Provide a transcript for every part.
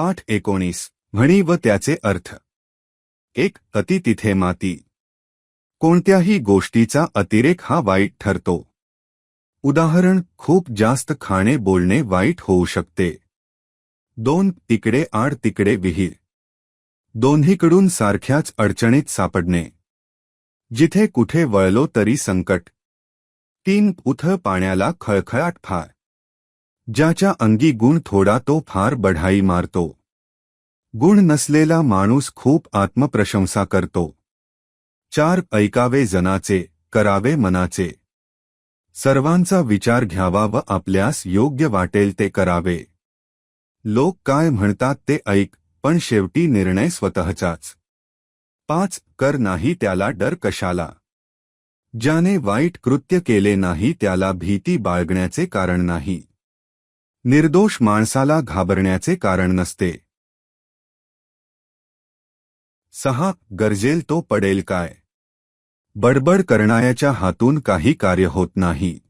पाठ एकोणीस म्हणी व त्याचे अर्थ. एक अति तिथे माती. कोणत्याही गोष्टीचा अतिरेक हा वाईट ठरतो. उदाहरण खूप जास्त खाणे बोलणे वाईट होऊ शकते. दोन तिकडे आड तिकडे विहीर. दोन्हीकडून सारख्याच अडचणीत सापडणे. जिथे कुठे वळलो तरी संकट. तीन उथ पाण्याला खळखळाट फार. ज्याच्या अंगी गुण थोडा तो फार बढाई मारतो. गुण नसलेला माणूस खूप आत्मप्रशंसा करतो. चार ऐकावे जनाचे करावे मनाचे. सर्वांचा विचार घ्यावा व आपल्यास योग्य वाटेल ते करावे. लोक काय म्हणतात ते ऐक पण शेवटी निर्णय स्वतःचाच. पाच कर नाही त्याला डर कशाला? ज्याने वाईट कृत्य केले नाही त्याला भीती बाळगण्याचे कारण नाही. निर्दोष माणसाला घाबरण्याचे कारण नसते. सहा गरजेल तो पडेल काय? बडबड करणायाच्या हातून काही कार्य होत नाही.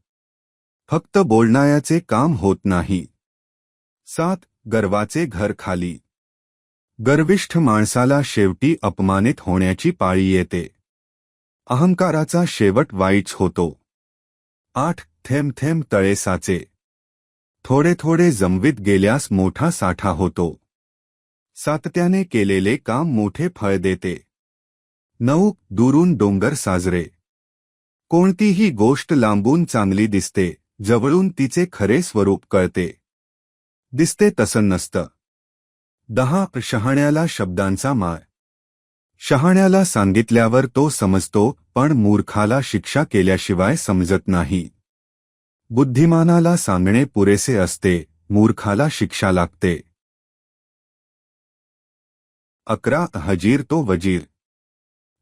फक्त बोलणायाचे काम होत नाही. सात गर्वाचे घर खाली. गर्विष्ठ माणसाला शेवटी अपमानित होण्याची पाळी येते. अहंकाराचा शेवट वाईच होतो. आठ थेंब थेंब तळे साचे. थोडे थोडे जमवीत गेल्यास मोठा साठा होतो. सातत्याने केलेले काम मोठे फळ देते. नऊ दुरून डोंगर साजरे. कोणतीही गोष्ट लांबून चांगली दिसते जवळून तिचे खरे स्वरूप कळते. दिसते तसं नसतं. दहा शहाण्याला शब्दांचा माळ. शहाण्याला सांगितल्यावर तो समजतो पण मूर्खाला शिक्षा केल्याशिवाय समजत नाही. बुद्धिमानाला सांगणे पुरेसे असते मूर्खाला शिक्षा लागते. अकरा हजीर तो वजीर.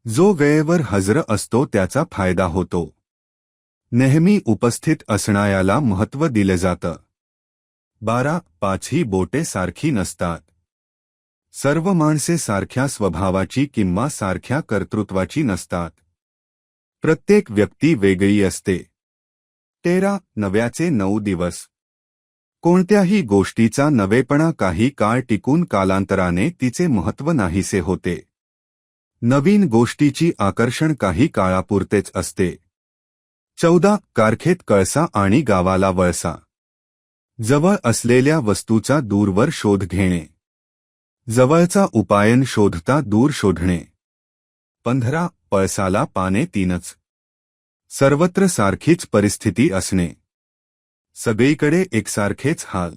जो वेळेवर हजर असतो त्याचा फायदा होतो. नेहमी उपस्थित असणाऱ्याला महत्त्व दिले जातं. बारा पाचही बोटे सारखी नसतात. सर्व माणसे सारख्या स्वभावाची किंवा सारख्या कर्तृत्वाची नसतात. प्रत्येक व्यक्ती वेगळी असते. तेरा नव्याचे नऊ दिवस. कोणत्याही गोष्टीचा नवेपणा काही काळ टिकून कालांतराने तिचे महत्त्व नाहीसे होते. नवीन गोष्टीची आकर्षण काही काळापुरतेच असते. चौदा कारखेत कळसा आणि गावाला वळसा. जवळ असलेल्या वस्तूचा दूरवर शोध घेणे. जवळचा उपायन शोधता दूर शोधणे. पंधरा पळसाला पाने तीनच. सर्वत्र सारखीच परिस्थिती असणे. सगळीकडे एकसारखेच हाल.